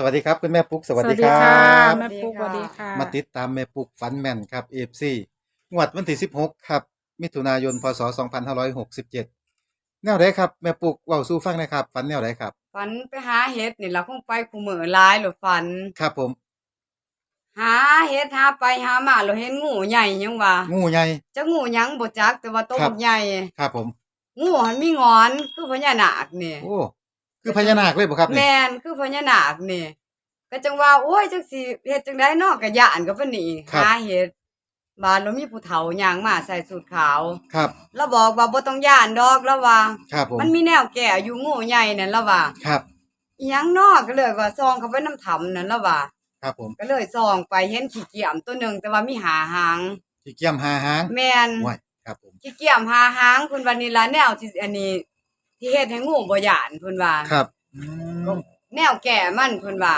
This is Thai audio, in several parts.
สวัสดีครับคุณแม่ปุ๊กสวัสดีสวัสดีครัค่ะบแม่ปุ๊กสวัสดีค่ะมาติดตามแม่ปุ๊กฝันแม่นครับเอฟซีงวดวันที่16ครับ มิถุนายนพศ2567แนวไหนครับแม่ปุ๊กเว้าสู้ฟังหนะครับฝันแนวไหนครับฝันไปหาเห็ดนี่ล่ะคงไปคู่มือหลายหรือฝัน ครับผม หาเห็ดหาไปหามาเราเห็นงูใหญ่ยังว่างูใหญ่จะงูหยังบ่จักแต่ว่าตัวครับใหญ่ ครับผม งูหันมีงอนคือพญานาคนี่โอ้ คือพญานาคเลยบ่ครับนี่แม่นคือพญานาคนี่ก็จังว่าโอ้ยจังสิเฮ็ดจังได๋เนาะก็ย่านก็ปานนี้หาเห็ดบ้านเรามีผู้เฒ่าย่างมาใส่สูทขาวครับแล้วบอกว่าบ่ต้องย่านดอกแล้วว่า ครับผมมันมีแนวแก่อยู่งูใหญ่นั่นแล้วว่าครับอีหยังเนาะก็เลยว่าซองเข้าไปน้ำถ้ำนั่นแล้วว่า ครับผมก็เลยส่องไปเห็นขี้เกียมตัวหนึ่งแต่ว่ามีหาหางที่เกียมหาหางแมนไว้ครับผมขี้เกียมหาหางคุณวันนี้ละแนวที่อันนี้ ที่เฮ็ดให้งูบ่หยานเพิ่นว่าครับอืม แนวแก่มันเพิ่นว่า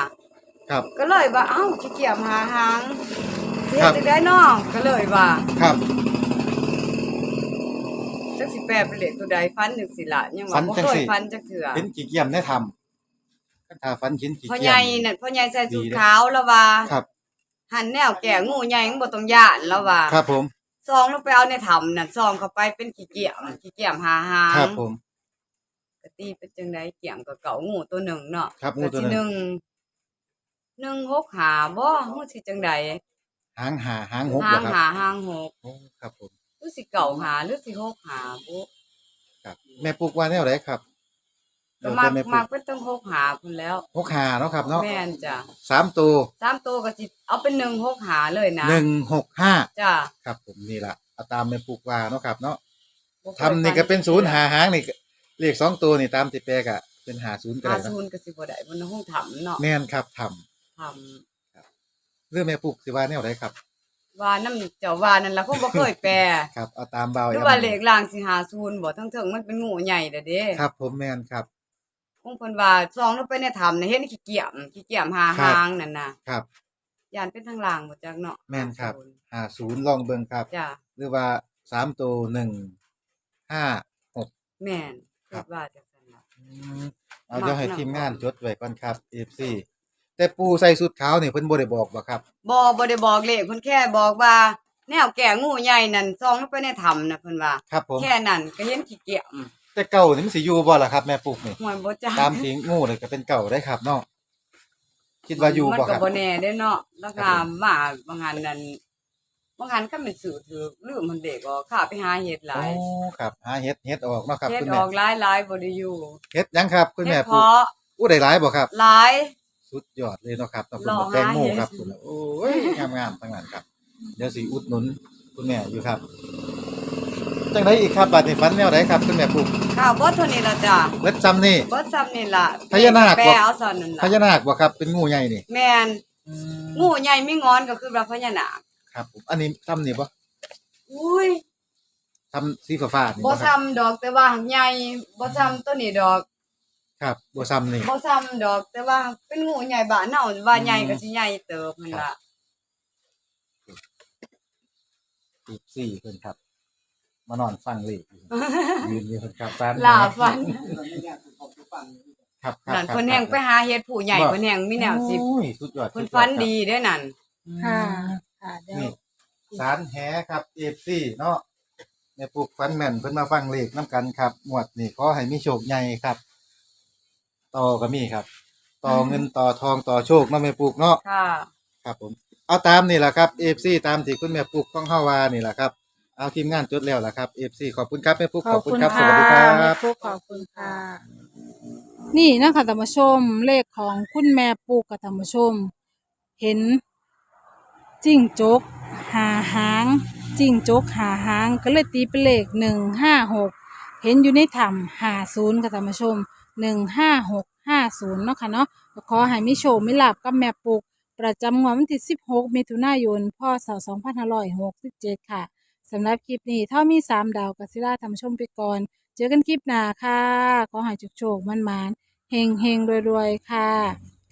ครับก็เลยว่าเอ้าขี้เกียมหาหางสิครัเฮ็ดบ จังได๋น้อก็เลยว่าครับ จักสิแปลเป็นเลขตัวใดฟันจังสิล่ะยังฟัว่านบ่จังเคสิ ยฟันจักเทื่อเห็นกี่เกียมได้ทำถ้าฝันเห็นกี่พ่อเกีใหยญ่ม นั่นพ่อใหญ่ใส่สูทดีเด้อ ขาวแล้วว่าครับ หันแนวแก่งูใหญ่มันบ่ต้องหยานแล้วว่าครับผม ซองลงไปเอาในถ้ำนั่นซองเข้าไปเป็นขี้เกียมขี้เกียมหาหาง ครับผมก ตีเป็นจังไดเกี่ยมกับเก่างูตัวหนึ่งเนาะครับงูตัวหนึ่งก็สิหนึ่งหนึ่งหกหาบ่งูสิจังไดหางหาหางหกหาบ่งครับหาหางหกโอ้ครับผมหรือสิเก่าหาหรือสิหกหาบ่ครับ แม่ปลูกว่าแนวไหนครับก็เดี๋ยวมักแม่ปลูมักกเป็นต้องหกหาพุ่นแล้วหกหาเนาะครับเนาะแม่นจ้ะสามตัวสามตัวก็สิเอาเป็นหนึ่งหกหาเลยนะหนึ่งหกห้าจ้ะครับผมนี่ละเอาตามแม่ปลูกว่าเนาะครับ เนาะบ่เคยทำนี่ก็เป็นศูนย์หาหางนี่ก็ เลขสองตัวนี่ตามติแปลกอะเป็นหาศูนย์ก็หาได้นะศูนย์ก็สิบ่ได้บนห้องถ้ำเนาะแม่นครับททำเรื่องแม่ปลูกสิว่าแนวไหนครับำว่าน้ำเจ้าว่านั่นล่ะคงบ่เคยแปลครับเอาตามเบาหรือว่าเลขล่างสิหาศูนย์บ่ทั้งเถิงมันเป็นงูใหญ่เด้อเด้ครับ ผมแม่นครับ คงเพิ่นว่าซองลงไปในถ้ำน่ะเห็นขี้เกียมขี้เกียมหาครับ หางนั่นน่ะครับ ยานเป็นทางล่างบ่จักเนาะแม่นครับหาศูนย์ลองเบิ่งครับ จ้ะหรือว่าสามตัวหนึ่งห้าหกแม่น ครัคิบ ดว่าจังซั่นล่ะ อืมเอาเดี๋ยวให้มักนะทีมงานจดไว้ก่อนครับ FC แต่ปูใส่สุดขาวนี่เพิ่นบ่ได้บอกบ่ครับบ่บ่ได้บอกเลขเพิ่นแค่บอกว่า แนวแก่งูใหญ่นั่นซองลงไปในถ้ำน่ะเพิ่นว่า ครับผม แค่นั้นก็เห็นขี้เกียมแต่เก่านี่มันสิอยู่บ่ล่ะครับแม่ปุกนี่ ห่วยบ่จักตามทิ้งงูเลยก็เป็นเก่าได้ครับเนาะคิดว่าอยู่มันบ่ก็ครับ บ่แน่เด้เนาะแล้วครัก็บผม มาบางหันนั่น บางหันก็เป็นสื่อถือลืมมันเด็กออกข้าไปหาเฮ็ดหลาโอ้ยครับหาเฮ็ดเฮ็ดออกเนาะครับเฮ็ดคุณอแม่อกหลายๆบ่ได้อยู่เฮ็ดหยังครับคุณเฮ็แม่ดปุกเพาะอู้ได้หลายบ่ครับ หลาย สุดยอดเลยเนาะครับเนาะคุณรอแตงโมหาเฮ็ดครับคุณโอ้ยงามๆทั้งนั้นครับ เดี๋ยวสิอุดหนุนคุณแม่อยู่ครับ จังไดอีกครับบัดนี้ฝันแนวใดครับคุณแม่ปุกข้าวบ่เท่านี้ล่ะจ้ะเบิดซ้ำนี่บ่ซ้ำนี่ล่ะพญานาค แปลบ่เอาซ่อนนั่นพล่ะญานาคบ่ครับเป็นงูใหญ่นี่แม่นอืมงูใหญ่มีงอนก็คือว่าพญานาค ครับผมอันนี้ซ้ำนี่บ่อุ้ยซ้ำสีฟ้าๆนี่บ่บ่ครับซ้ำดอกแต่ว่าหักใหญ่บ่ซ้ำตัวนี้ดอกครับบ่ซ้ำนี่ บ่ซ้ำดอกแต่ว่าเป็นงูใหญ่บ้านเฮาว่าใหญ่ก็สิใหญ่เติบนั่นล่ะสิบสี่เพิ่นครับ มานอนฟังเลขอยู่ยืนอยู่เพิ่นครับฟันลาฟันครับครับนั่นครับเพิ่นแฮงไปหาเฮ็ดผู้ใหญ่บ่เพิ่นแฮงมีแนวสิโอ้ยสุดยอดเพิ่นสุยอฟันครับดีเด้อนั่น ค่ะ ค่ะเดี๋ยวนี่ สารแหครับเอฟซีเนาะแม่ปลูกฟันแม่นเพิ่นมาฟังเลขน้ำกันครับงวดนี่ขอให้มีโชคใหญ่ครับ ต่อก็มีครับ ต่อเงินต่อทองต่อโชคเนาะแม่ปลูกเนาะ ค่ะครับผมเอาตามนี่แหละครับ FC ตามที่คุณแม่ปุ๊กของเฮาวานี่แหละครับเอาทีมงานจดแล้วล่ะครับ FC ขอบคุณครับแม่ปุ๊กขขออบบคุคุณณครับสค่ะวัสดีครัแม่บ ปุ๊กขอบคุณค่ะ นี่นะคะธรรมชมเลขของคุณแม่ปุ๊กกับธรรมชม เห็น จิ้งจกหาหางจิ้งจกหาหางก็เลยตีเป็นเลขหนึ่งห้าหกเห็นอยู่ในถ้ำหาศูนย์ค่ะธรรมชมหนึ่งห้าหกห้าศูนย์เนาะค่ะเนาะก็ขอให้มิโชคมิลาบกับแม่ปุก ประจำงวดวันที่16มิถุนายนพศ2567ค่ะสำหรับคลิปนี้ถ้ามี3ดาวกัสิล่าทำชมไปก่อน เจอกันคลิปหน้าค่ะ ขอให้จุกโชคมันมานเฮงเฮงรวยๆ ค่ะ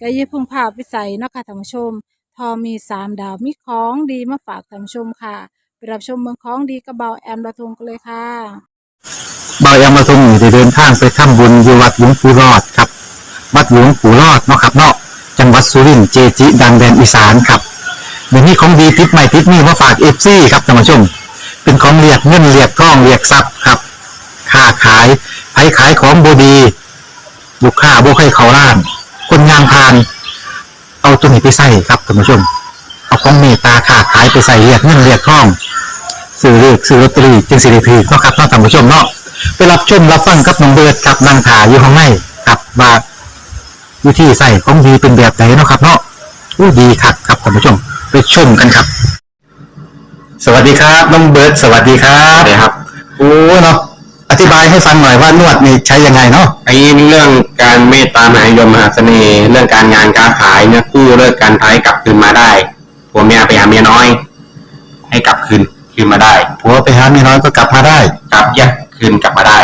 ก็ยิ่าเพึงภาพวิสัยเนาะค่ะท่านผู้ชม ทอมี3ดาวมีของดีมาฝากท่านผู้ชมค่ะ ไปรับชมเมืองของดีกระเบาแอมระทงกันเลยค่ะบายามาทงอยู่เดินทางไปทำบุญที่วัดหลวงปู่รอดครับ วัดหลวงปู่รอดเนาะครับเนาะจังหวัดสุรินทร์เจจิ ดังแดนอีสานครับเดี๋ยวนี้ของดีติดใหม่ติดนี่มาฝากเอฟซีครับท่านผู้ชม เป็นของเรียกเงินเรียกทองเรียกทรัพย์ครับค้าขายไผขายของบดี ลูกค้าบ่ให้เขาล้าน คนงานพาน ตัวนี้ไปใส่ครับท่านผู้ชม เอาของเมตตาค้าขายไปใส่เรียกเงินเรียกทองซื้อเลือกซื้อลอตเตอรี่จึงสิริพีเนาะครับเนาะท่านผู้ชมเนาะไปรับชมรับฟังกับน้องเบิร์ดกับนางถาอยู่ข้างในกับว่าวิธีใส่ของดีเป็นแบบไหนเนาะครับเนาะอู้ดีคักครับท่านผู้ชมไปชมกันครับ สวัสดีครับน้องเบิร์ดสวัสดีครับสวัสดีครับโอ้เนาะอ ธิบายให้ฟังหน่อยว่านวดนี่ใช้ยังไงเนาะไอ้เรื่องการเมตตามหานิยมมหาเสน่ห์เรื่องการงานการขายเนี่ยกู้เลิกการท้ายกลับคืนมาได้ผัวเมียไปหาเมียน้อย ให้กลับคืนคืนมาได้ผัวไปหาเมียน้อยก็กลับมาได้ กลับแยกคืนกลับมาได้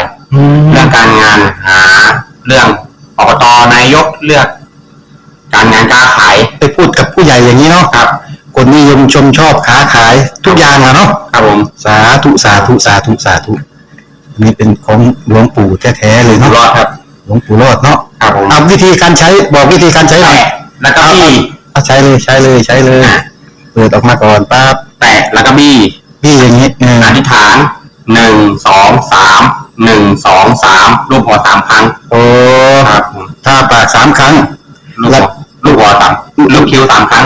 แล้เรื่วองการงานหาเรื่องอบตนายกเลือก การงานการขายไปพูดกับผู้ใหญ่อย่างนี้เนาะครับคนนิยมชมชอบค้าขายทุกอย่างอะเนาะครับผมสาธุสาธุสาธุสาธุอั นนี้เป็นของหลวงปู่แท้ๆเลยอยู่เนาะรอดครับ หลวงปู่รอดเนาะครับผมเอาวิธีการใช้บอกวิธีการใช้หน่อยแตะแล้วก็บี้เอาใช้เลยใช้เลยใช้เลยเปิดออกมาก่อนปั๊บแตะแล้วก็บี้พี่อย่างนี้เอออธิษฐานหนึ่งสองสามหนึ่งสองสามรูปหัวสามครั้งโอ้ครับผมถ้าปากสามครั้ง ลูกหัวลูกหัวสามลูกคิ้วสามครั้ง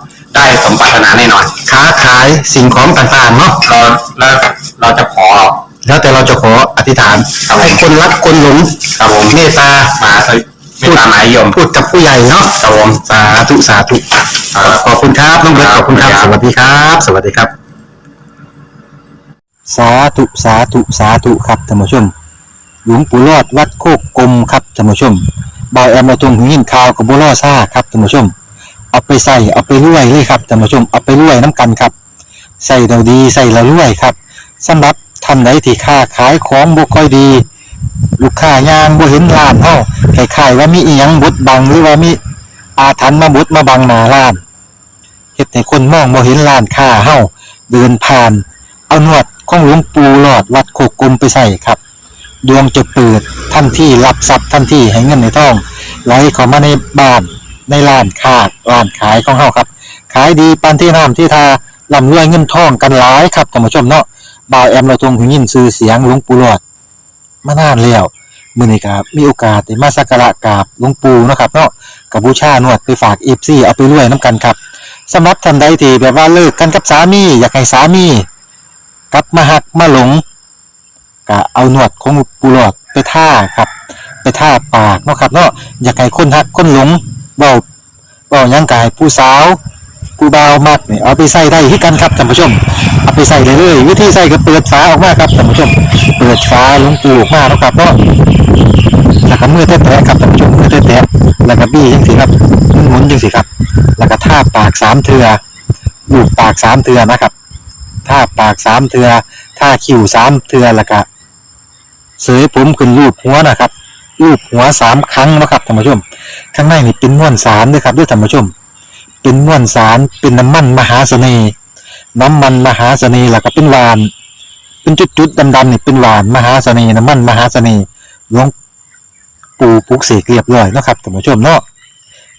ได้สมปรารถนาแน่นอนค้าขายสิ่งของต่างๆเนาะเราแล้วเราจะขอ แล้วแต่เราจะขออธิษฐานให้คนรักคนหลงครับผมเมตตามาสวิไม่ตามหมายยมพูดกับผู้ใหญ่เนาะครับผมสาธุสาธุขอบคุณครับน้องเบิร์ตขอบคุณครับสวัสดีครับ สวัสดีครับ สาธุสาธุสาธุครับท่านผู้ชม หลวงปู่รอดวัดโคกกลมครับท่านผู้ชมบอยแอมมาตรงหูยินข่าวกับบัวล่อซ่าครับท่านผู้ชม เอาไปใส่เอาไปรวยเลยครับท่านผู้ชมเอาไปรวยน้ำกันครับใส่เราดีใส่เรารวยครับสำหรับท่านใดที่ค้าขายของบ่ค่อยดี ลูกค้ายางบ่เห็นร้านเฮาคล้ายๆว่ามีอีหยังบดบังหรือว่ามีอาถรรพ์มาบดมาบังหน้าร้านเฮ็ดให้คนมองบ่เห็นร้านค้าเฮาเดินผ่าน เอานวดของหลวงปู่หลอดวัดโคกกลมไปใส่ครับ ดวงจะเปิดทันที่รับทรัพย์ทันที่ให้เงินในท้องไหลเข้ามาในบ้าน ในร้านค้าร้านขายของเฮาครับ ขายดีปานที่น้ำที่ทาร่ำรวยเงินทองกันหลายครับท่านผู้ชมเนาะบ่าวแอมเราทรงหูยินชื่อเสียงหลวงปู่หลอดมานานแล้วมื้อนี้ก็มีโอกาสได้มาสักการะกราบหลวงปู่เนาะครับเนาะกับบูชานวดไปฝาก FC เอาไปรวยนํกันครับสำหรับท่านใดที่แบบว่าเลิกกันกับสามีอยากให้สามีกลับมาหักมาหลงก็เอาหนวดของปูหลอดไปท่าครับ ไปท่าปากเนาะครับเนาะอยากให้คนหักคนหลง เบาเบายังกายผู้สาวผู้เบาวมักนี่เอาไปใส่ได้ที่กันครับท่านผู้ชม เอาไปใส่เลยเลยวิธีใส่ก็เปิดฝาออกมาครับท่านผู้ชม เปิดฝาลงปูออกมาเนาะครับเนาะแล้วก็มือแตะๆครับท่านผู้ชมมือแตะๆแล้วก็บี้จังสิครับหมุนๆจังสิครับ แล้วก็ท่าปากสามเทือลูบปากสามเทือนะครับท่าปากสามเทือท่าคิ้วสามเทือแล้วก็เสยผมขึ้นรูปหัวนะครับ รูปหัวสามครั้งนะครับท่านผู้ชม ข้างในนี่เป็นม้วนสารด้วยครับด้วยท่านผู้ชม เป็นม้วนสารเป็นน้ำมันมหาเสน่ห์น้ำมันมหาเสน่ห์แล้วก็เป็นหวาน เป็นจุดๆดำๆนี่เป็นหวานมหาเสน่ห์น้ำมันมหาเสน่ห์หลวงปู่ปุกเสกเรียบร้อยนะครับท่านผู้ชมเนาะ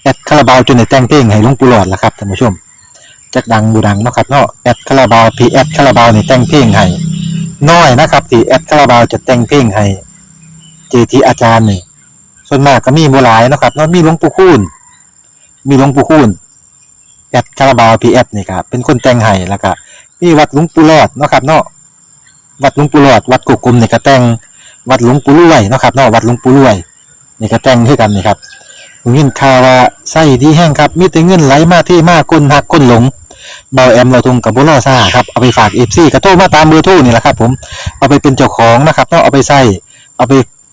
แอดคาราบาวจนในแต่งเพลงให้หลวงปู่หลอดละครับท่านผู้ชมจักดังบูดังนะครับเนาะแอดคาราบาวพีแอดคาราบาวนี่แต่งเพลงให้น้อยนะครับที่แอดคาราบาวจะแต่งเพลงให้ เจทีอาจารย์นี่ส่วนมากก็มีบ่หลายเนาะครับเนาะมีหลวงปู่คูณมีหลวงปู่คูณแอดคาราบาวพีแอดนี่ครับเป็นคนแต่งให้แล้วก็มีวัดหลวงปู่รอดเนาะครับเนาะวัดหลวงปู่รอด วัดกุกกลมนี่ก็แต่งวัดหลวงปู่รวยเนาะครับเนาะวัดหลวงปู่รวยนี่ก็แต่งคือกันนี่ครับผมยินข่าวว่าไส้ดีแห้งครับมีแต่เงินไหลมาที่มากคนหักคนหลงเบาแอมเราทงกับบุรอซ่าครับเอาไปฝากเอฟซีกระโทรมาตามเบอร์โทรนี่แหละครับ ผมเอาไปเป็นเจ้าของนะครับต้องเอาไปใส่เอาไป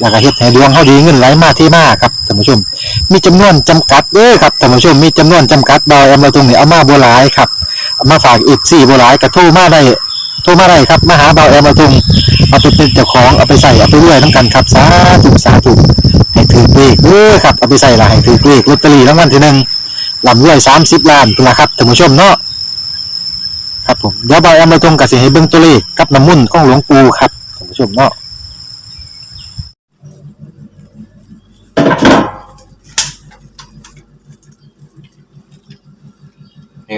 แล้วก็เฮ็ดให้ดวงเฮาดีเงินไหลมาที่มาครับท่านผู้ชม มีจำนวนจำกัดเด้อครับท่านผู้ชมมีจำนวนจำกัดบ่าวแอมเราตรงนี้เอามาบ่หลายครับมาฝากอีก4บ่หลายก็โทรมาได้โทรมาได้ครับมาหาบ่าวแอมเราตรงเอาไปเป็นเจ้าของเอาไปใส่เอาไปรวยนํกันครับสาธุสาธุให้ถือเลขเด้อครับเอาไปใส่ละให้ถือเลขลอตเตอรี่รางวัลที่หนึ่งลำรวย30ล้านพุ่นล่ะครับท่านผู้ชมเนาะครับผมเดี๋ยวบ่าวแอมเราตรงก็สิให้เบิ่งตัวเลขกับน้ำมุ่นของหลวงปู่ครับท่านผู้ชมเนาะ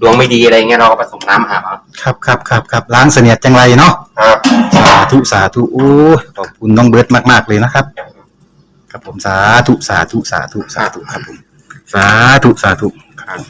ดวงไม่ดีอะไรเงี้ยเราก็ผสมน้ำอาบเอาครับครับครับครับล้างเสนียดจังไรเนาะครับ สาธุสาธุโอ้ยขอบคุณน้องเบิร์ตมาก ๆ เลยนะครับ ครับผมสาธุสาธุสาธุสาธุครับผมสาธุสาธุครับ